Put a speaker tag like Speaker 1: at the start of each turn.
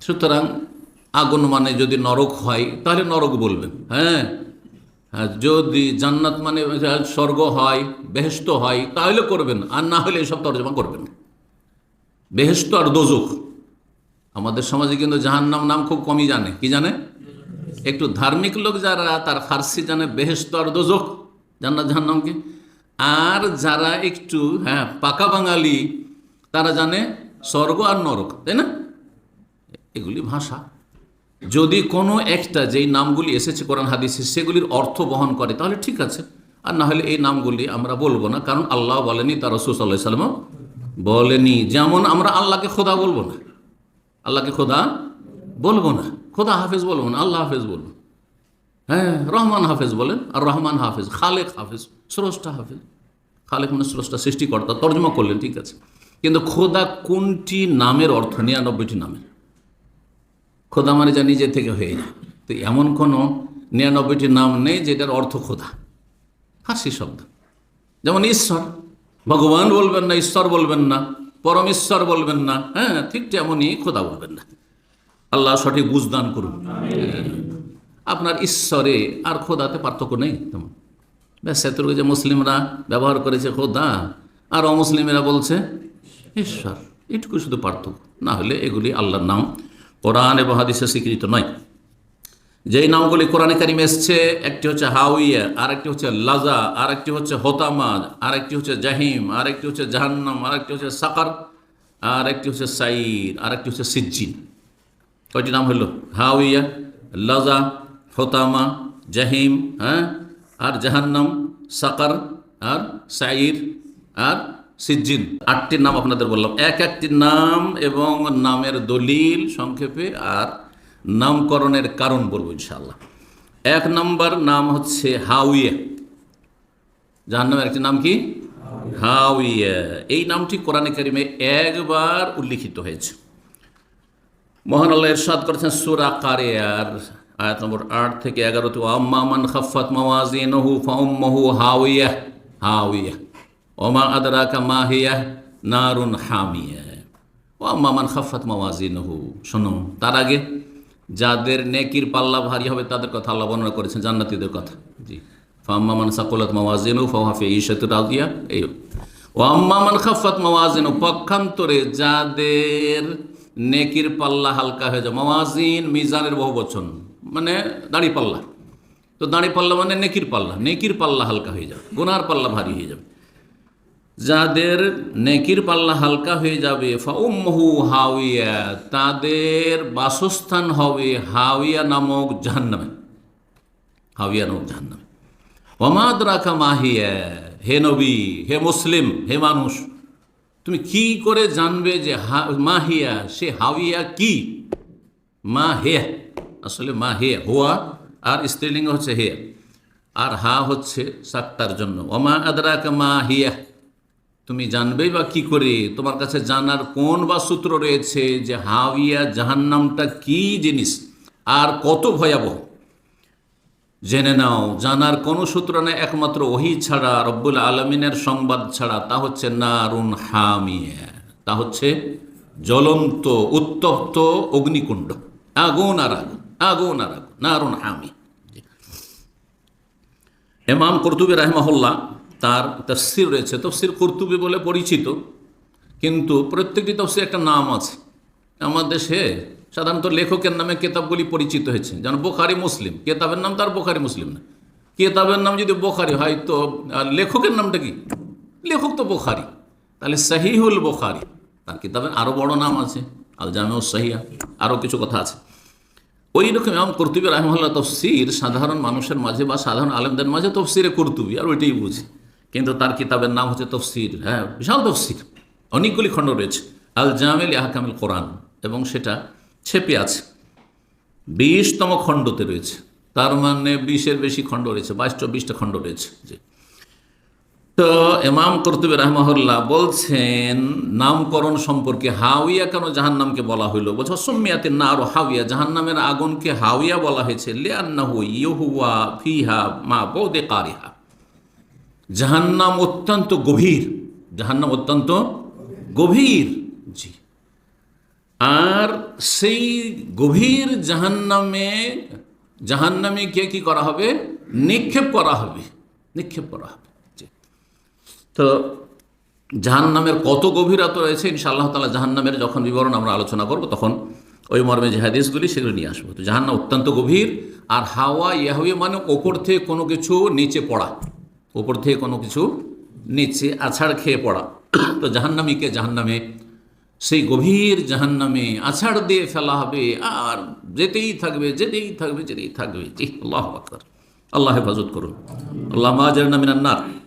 Speaker 1: সুতরাং আগুন মানে যদি নরক হয়, তাহলে নরক বলবেন। হ্যাঁ? যদি জান্নাত মানে স্বর্গ হয় বেহেস্ত হয়, তাহলে করবেন। আর না হলে এসব তর্জমা করবেন। বেহেস্ত আর দোজক আমাদের সমাজে কিন্তু জাহান্নাম নাম খুব কমই জানে। কি জানে? একটু ধার্মিক লোক যারা, তার ফার্সি জানে বেহেস্ত আর দোজক জান্নাত জাহান্নামকে আর যারা একটু হ্যাঁ পাকা বাঙালি, তারা জানে স্বর্গ আর নরক। তাই না? এগুলি ভাষা। যদি কোনো একটা যেই নামগুলি এসেছে কোরআন হাদিসে, সেগুলির অর্থ বহন করে, তাহলে ঠিক আছে। আর না হলে এই নামগুলি আমরা বলব না, কারণ আল্লাহ বলেনি, তার রসুল সাল্লাহ সাল্লাম বলেনি। যেমন আমরা আল্লাহকে খোদা বলব না, আল্লাহকে খোদা বলব না, খোদা হাফেজ বলব না, আল্লাহ হাফেজ বলব হ্যাঁ রহমান হাফেজ বলেন, আর রহমান হাফেজ, খালেক হাফেজ, স্রষ্টা হাফেজ। খালেক মানে স্রষ্টা, সৃষ্টিকর্তা, তর্জমা করলেন, ঠিক আছে। কিন্তু খোদা কোনটি নামের অর্থ? নিরানব্বইটি নামের। খোদা মানে যা নিজে থেকে হয়ে যায়। তো এমন কোনো নিরানব্বইটি নাম নেই যেটার অর্থ খোদা। ফার্সি শব্দ। যেমন ঈশ্বর। ভগবান বলবেন না, ঈশ্বর বলবেন না, পরম ঈশ্বর বলবেন না হ্যাঁ ঠিক তেমনই খোদা বলবেন না। আল্লাহ সঠিক বুঝদান করুন। আপনার ঈশ্বরে আর খোদাতে পার্থক্য নেই তেমন। ব্যাস, এতটুকু যে মুসলিমরা ব্যবহার করেছে খোদা, আর অমুসলিমেরা বলছে ঈশ্বর। এটুকু শুধু পার্থক্য। না হলে এগুলি আল্লাহর নাম। কোরআন এবং হাদিসে স্বীকৃত নয়। যেই নামগুলি কোরআনে কারিমে এসছে, একটি হচ্ছে হাউইয়া আর একটি হচ্ছে লাজা আর একটি হচ্ছে হোতামাজ আর একটি হচ্ছে জাহিম আর একটি হচ্ছে জাহান্নাম আর একটি হচ্ছে সাকার আর একটি হচ্ছে সাইর আর একটি হচ্ছে সিজ্জিন। কয়টি নাম হলো? হাউইয়া, লাজা, হোতামা, জাহিম হ্যাঁ? আর জাহান্নাম, সাকার, আর সাইর, আর সিজ্জিন, আটটির নাম আপনাদের বললাম। এক একটি নাম এবং নামের দলিল সংক্ষেপে আর নামকরণের কারণ বলব ইনশাআল্লাহ। এক নম্বর নাম হচ্ছে হাউইয়া। জাহান্নামের একটি নাম কি? হাউইয়া। এই নামটি কোরআনে কারিমে একবার উল্লিখিত হয়েছে। মহান আল্লাহ ইরশাদ করেছেন সুরা কারিয়ার আয়াত নম্বর আট থেকে এগারোতে আম্মা মান খাফাত মাওয়াজিনহু ফাউম্মাহু হাউইয়া। হাউইয়া। ওমা আদরাকা মাহিয়া নারুন হামিয়া ও আম্মা মান খাফাত মাওয়াজিনহু শোনো, তার আগে যাদের নেকির পাল্লা ভারী হবে, তাদের কথা আল্লাহ বর্ণনা করেছেন, জান্নাতীদের কথা। জি। ফাম্মা মান সাকুলাত মাওয়াজিনহু ফাওয়াফি ঈশাতু রাদিয়া, এই ও আম্মা মান খাফাত মাওয়াজিনহু, পক্ষান্তরে যাদের নেকির পাল্লা হালকা হয়ে যায়, মাওয়াজিন মিজানের বহু বচন মানে দাঁড়ি পাল্লা। তো দাঁড়ি পাল্লা মানে নেকির পাল্লা নেকির পাল্লা হালকা হয়ে যাবে গুনার পাল্লা ভারী হয়ে যাবে। যাদের নেকির পাল্লা হালকা হয়ে যাবে, ফাউম্মহু হাউইয়া, তাদের বাসস্থান হবে হাউইয়া নামক জাহান্নামে। হাউইয়া নামক জাহান্নামে। ওমাদ রাখা মাহিয়া হে নবী, হে মুসলিম, হে মানুষ, তুমি কি করে জানবে যে মাহিয়া সে হাউইয়া কি? মা হে আসলে মা হে হোয়া আর স্ত্রীলিঙ্গ হচ্ছে হে আর হা হচ্ছে সাক্তার জন্য। ওমা আদরাকা মা হিয়া? তুমি জানবেই বা কি করে? তোমার কাছে জানার কোন বা সূত্র রয়েছে যে হাবিয়া জাহান্নামটা কি জিনিস? আর কত ভয়াবহ? জেনে নাও, জানার কোনো সূত্র নেই একমাত্র ওহি ছাড়া, রব্বুল আলমিনের সংবাদ ছাড়া, তা হচ্ছে নারুন হামিয়া, তা হচ্ছে জ্বলন্ত, উত্তপ্ত অগ্নিকুণ্ড। আগুন আর আগুন আগুন আর আগুন, নারুন হামি এমাম কর্তুবী রাহমাহুল্লাহ তার তফসির রয়েছে। তফসির কর্তুবী বলে পরিচিত। কিন্তু প্রত্যেকটি তফসির একটা নাম আছে। আমার দেশে সাধারণত লেখকের নামে কেতাবগুলি পরিচিত হয়েছে। যেন বোখারি, মুসলিম। কেতাবের নাম তার বোখারি, মুসলিম না। কেতাবের নাম যদি বোখারি হয় তো লেখকের নামটা কি? লেখক তো বোখারি। তাহলে সাহিহুল বোখারি। তার কিতাবের আরও বড় নাম আছে। আল জামেউ সাহিয়া আরও কিছু কথা আছে। ওই রকম এমন কর্তুবী রাহমাল্লাহ তফসির সাধারণ মানুষের মাঝে বা সাধারণ আলেমদের মাঝে তফসিরে কর্তুবী। আর ওইটাই বুঝি। কিন্তু তার কিতাবের নাম হচ্ছে তফসির হ্যাঁ বিশাল তফসির। অনেকগুলি খণ্ড রয়েছে। আল জামেল ইয়াহকামিল কোরআন, এবং সেটা ছেপে আছে। বিশতম খণ্ডতে রয়েছে। তার মানে বিশের বেশি খণ্ড রয়েছে বাইশ চব্বিশটা খণ্ড রয়েছে। যে তো এমাম কর্তুবী রহমহল্লা বলছেন, নামকরণ সম্পর্কে হাউইয়া কেন জাহান্নামকে বলা হইল? বলছে অসমিয়াতে না আরও হাউইয়া জাহান্নামের আগুনকে হাউইয়া বলা হয়েছে লিয়ান্নাহু ইহুয়া ফিহা মা বৌদে কারিহা। জাহান্নাম অত্যন্ত গভীর। জাহান্নাম অত্যন্ত গভীর। জি। আর সেই গভীর জাহান্নামে জাহান্নামে কে কি করা হবে? নিক্ষেপ করা হবে। নিক্ষেপ করা হবে। তো জাহান্নামের কত গভীরতা রয়েছে, ইনশাআল্লাহ তালা জাহান্নামের যখন বিবরণ আমরা আলোচনা করব, তখন ওই মর্মে যে হাদিসগুলি সেগুলো নিয়ে আসব। তো জাহান্নাম অত্যন্ত গভীর, আর হাওয়া ইয়াহুয়ে মানে ওপর থেকে কোনো কিছু নিচে পড়া। ওপর থেকে কোনো কিছু নিচ্ছে, আছাড় খেয়ে পড়া। তো জাহান্নামীকে জাহান্নামে? সেই গভীর জাহান্নামে আছাড় দিয়ে ফেলা হবে। আর যেতেই থাকবে যেতেই থাকবে যেতেই থাকবে। জি, আল্লাহ আল্লাহ হেফাজত করুন। আল্লাহ মাজার নামিনান্নার